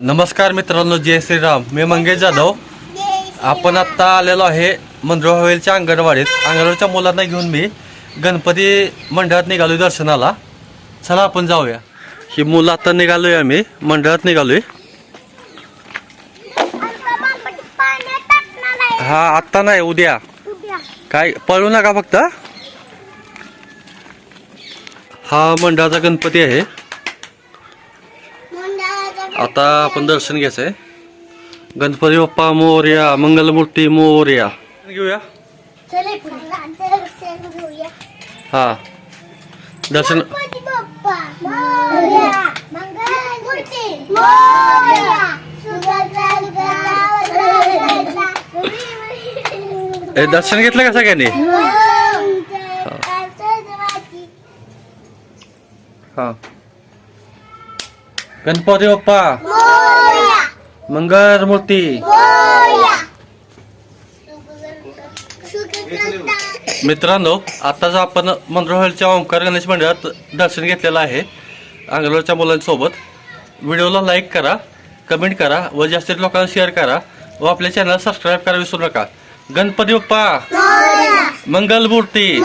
नमस्कार मित्रांनो जय श्रीराम. मी मंगेश जाधव. आपण आत्ता आलेलो आहे मंद्रो हवेलच्या अंगणवाडीत. अंगणवाडीच्या मुलांना घेऊन मी गणपती मंडळात निघालोय दर्शनाला. चला आपण जाऊया. ही मुलं आता निघालोय आम्ही. मंडळात निघालोय. हा आत्ता नाही उद्या. काय पळू नका फक्त. हा मंडळाचा गणपती आहे. आता आपण दर्शन घ्यायचंय. गणपती बाप्पा मोर्या मंगलमूर्ती मोर्या घेऊया. हा. दर्शन ए, दर्शन घेतलं का सगळ्यांनी? हा. गणपती बाप्पा. मंगलमूर्ती मित्रांनो आताच आपण मंद्रहलच्या ओंकार गणेश मंडळात दर्शन घेतलेलं आहे अंगणवाडच्या मुलांसोबत. व्हिडिओला लाईक करा कमेंट करा व जास्तीत लोकांना शेअर करा व आपल्या चॅनल सबस्क्राईब करा विसरू नका. गणपती बाप्पा. मंगलमूर्ती